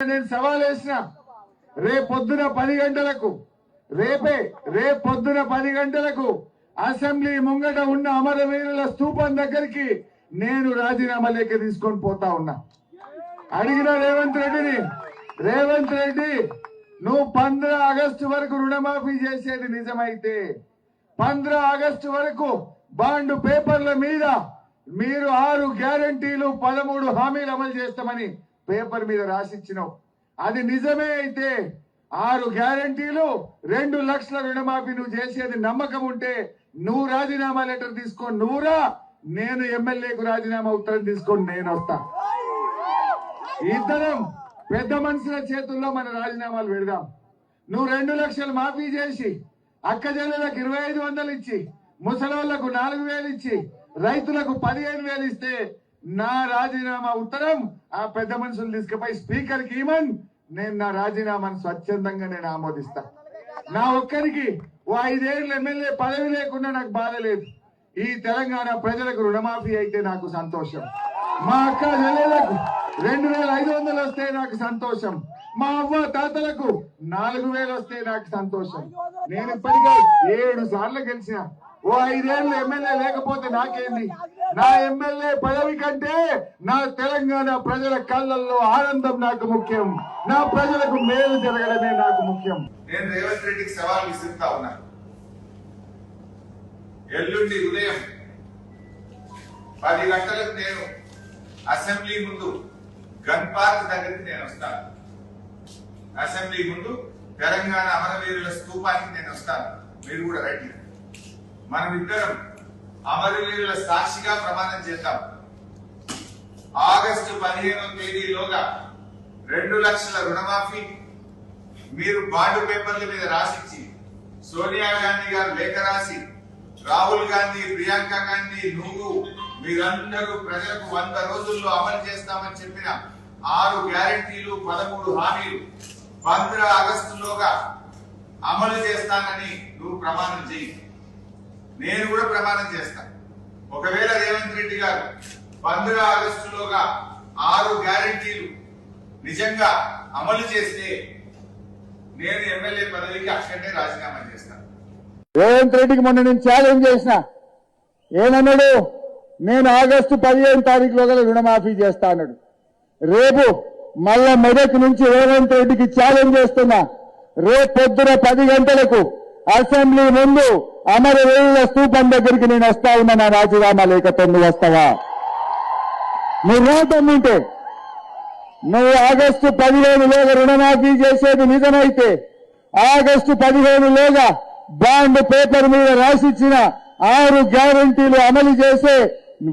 నేను సవాల్ వేసిన. రేపొద్దున పది గంటలకు రేపే రేపొద్దున పది గంటలకు అసెంబ్లీ ముంగట ఉన్న అమరవీరుల స్థూపం దగ్గరికి నేను రాజీనామా లేఖ తీసుకొని పోతా ఉన్నా. అడిగిన రేవంత్ రెడ్డిని రేవంత్ రెడ్డి నువ్వు పంద్ర ఆగస్టు వరకు రుణమాఫీ చేసేది నిజమైతే పంద్ర ఆగస్టు వరకు బాండ్ పేపర్ల మీద మీరు ఆరు గ్యారంటీలు పదమూడు హామీలు అమలు చేస్తామని పేపర్ మీద రాసిచ్చినావు. అది నిజమే అయితే ఆరు గ్యారంటీలు రెండు లక్షల రుణమాఫీ నువ్వు చేసేది నమ్మకం ఉంటే నువ్వు రాజీనామా లెటర్ తీసుకో నువ్వురా నేను ఎమ్మెల్యేకు రాజీనామా ఉత్తరం తీసుకొని నేను వస్తా. ఇద్దరం పెద్ద మనుషుల చేతుల్లో మన రాజీనామాలు పెడదాం. నువ్వు రెండు లక్షలు మాఫీ చేసి అక్క ఇరవై ఐదు వందలు ఇచ్చి ముసలోళ్ళకు నాలుగు వేలు ఇచ్చి రైతులకు పదిహేను వేలు ఇస్తే నా రాజీనామా ఉత్తరం ఆ పెద్ద మనుషులు తీసుకుపోయి స్పీకర్కి ఇమన్ నేను నా రాజీనామాను స్వచ్ఛందంగా నేను ఆమోదిస్తా. నా ఒక్కరికి ఓ ఐదేళ్ళు ఎమ్మెల్యే పదవి లేకుండా నాకు బాధ లేదు. ఈ తెలంగాణ ప్రజలకు రుణమాఫీ అయితే నాకు సంతోషం. మా అక్క చెల్లెలకు రెండు వేల ఐదు వందలు వస్తే నాకు సంతోషం. మా అవ్వ తాతలకు నాలుగు వేలు వస్తే నాకు సంతోషం. నేను ఇప్పటికే ఏడు సార్లు గెలిచిన ఓ ఐదేళ్ళు ఎమ్మెల్యే లేకపోతే నాకేంది? నా ఎమ్మెల్యే పదవి కంటే నా తెలంగాణ ప్రజల కళ్ళల్లో ఆనందం నాకు ముఖ్యం. నా ప్రజలకు మేలు జరగడమే నాకు ముఖ్యం. నేను రేవంత్ రెడ్డికి సవాల్ విసిరుతా ఉన్నా. ఎల్లుండి ఉదయం పది గంటలకు నేను అసెంబ్లీ ముందు గన్ పార్క్ దగ్గరికి నేను వస్తాను. అసెంబ్లీ ముందు తెలంగాణ అమరవీరుల స్థూపానికి నేను వస్తాను. మీరు కూడా రండి మనం ఇద్దరం అమరవీరుల సాక్షిగా ప్రమాణం చేద్దాం. ఆగస్టు పదిహేనో తేదీలోగా రెండు లక్షల రుణమాఫీ మీరు బాండ్ పేపర్ల మీద రాసిచ్చి సోనియా గాంధీ గారు లేఖ రాసి రాహుల్ గాంధీ ప్రియాంక గాంధీ నువ్వు మీరందరూ ప్రజలకు వంద రోజుల్లో అమలు చేస్తామని చెప్పిన ఆరు గ్యారంటీలు పదమూడు హామీలు పంద్ర ఆగస్టులోగా అమలు చేస్తానని నువ్వు ప్రమాణం చేయి నేను కూడా ప్రమాణం చేస్తా. ఒకవేళ రేవంత్ రెడ్డి గారు పంద్ర ఆగస్టులోగా ఆరు గ్యారంటీలు నిజంగా అమలు చేస్తే నేను ఎమ్మెల్యే పదవికి అక్కడే రాజీనామా చేస్తాను రేవంత్ రెడ్డికి మొన్న నేను ఛాలెంజ్ చేసిన. ఏమన్నాడు? నేను ఆగస్టు పదిహేను తారీఖులో రుణమాఫీ చేస్తా అన్నాడు. రేపు మళ్ళా మెదక్ నుంచి రేవంత్ రెడ్డికి ఛాలెంజ్ చేస్తున్నా. రేపు పొద్దున పది గంటలకు అసెంబ్లీ ముందు అమరవీరుల స్థూపం దగ్గరికి నేను వస్తా ఉన్నా నా రాజీనామా లేఖతో నువ్వు వస్తావా? నువ్వు రాదమ్ముంటే నువ్వు ఆగస్టు పదిహేనులోగా రుణమాఫీ చేసేది నిజమైతే ఆగస్టు పదిహేను లోగా బాండ్ పేపర్ మీద రాసిచ్చిన ఆరు గ్యారంటీలు అమలు చేసే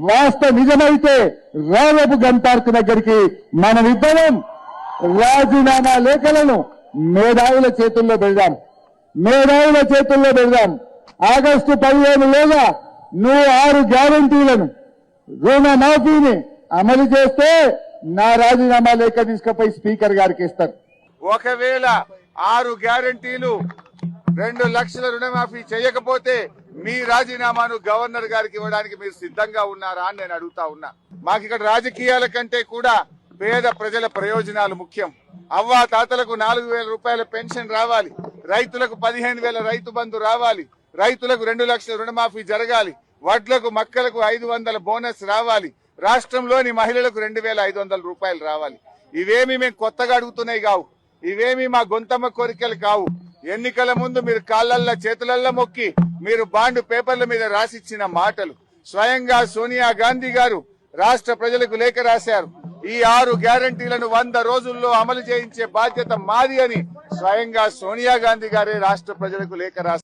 వాస్తవ నిజమైతే రావపు గన్ పార్క్ దగ్గరికి మనమిద్దరం రాజీనామా లేఖలను మేధావుల చేతుల్లో పెడదాం. మేధావుల చేతుల్లో పెడదాం. ఆగస్టు పదిహేనులోగా నువ్వు ఆరు గ్యారంటీలను రుణమాఫీని అమలు చేస్తే నా రాజీనామా లేఖ తీసుకుపోయి స్పీకర్ గారికి ఇస్తారు. ఒకవేళ ఆరు గ్యారంటీలు రెండు లక్షల రుణమాఫీ చేయకపోతే మీ రాజీనామాను గవర్నర్ గారికి ఇవ్వడానికి మీరు సిద్ధంగా ఉన్నారా అని నేను అడుగుతా ఉన్నా. మాకు ఇక్కడ రాజకీయాల కంటే కూడా పేద ప్రజల ప్రయోజనాలు ముఖ్యం. అవ్వా తాతలకు నాలుగు వేల రూపాయల పెన్షన్ రావాలి. రైతులకు పదిహేను వేల రైతు బంధు రావాలి. రైతులకు రెండు లక్షల రుణమాఫీ జరగాలి. వడ్లకు మక్కలకు ఐదు వందల బోనస్ రావాలి. రాష్ట్రంలోని మహిళలకు రెండు వేల ఐదు వందల రూపాయలు రావాలి. ఇవేమి మేము కొత్తగా అడుగుతున్నాయి కావు. ఇవేమి మా గొంతమ్మ కోరికలు కావు. ఎన్నికల ముందు మీరు కాళ్ళల్లో చేతులల్లో మొక్కి మీరు బాండ్ పేపర్ల మీద రాసిచ్చిన మాటలు. స్వయంగా సోనియా గాంధీ గారు రాష్ట్ర ప్రజలకు లేఖ రాశారు. ఈ ఆరు గ్యారంటీలను వంద రోజుల్లో అమలు చేయించే బాధ్యత మాది అని స్వయంగా సోనియా గాంధీ గారే రాష్ట్ర ప్రజలకు లేఖ రాశారు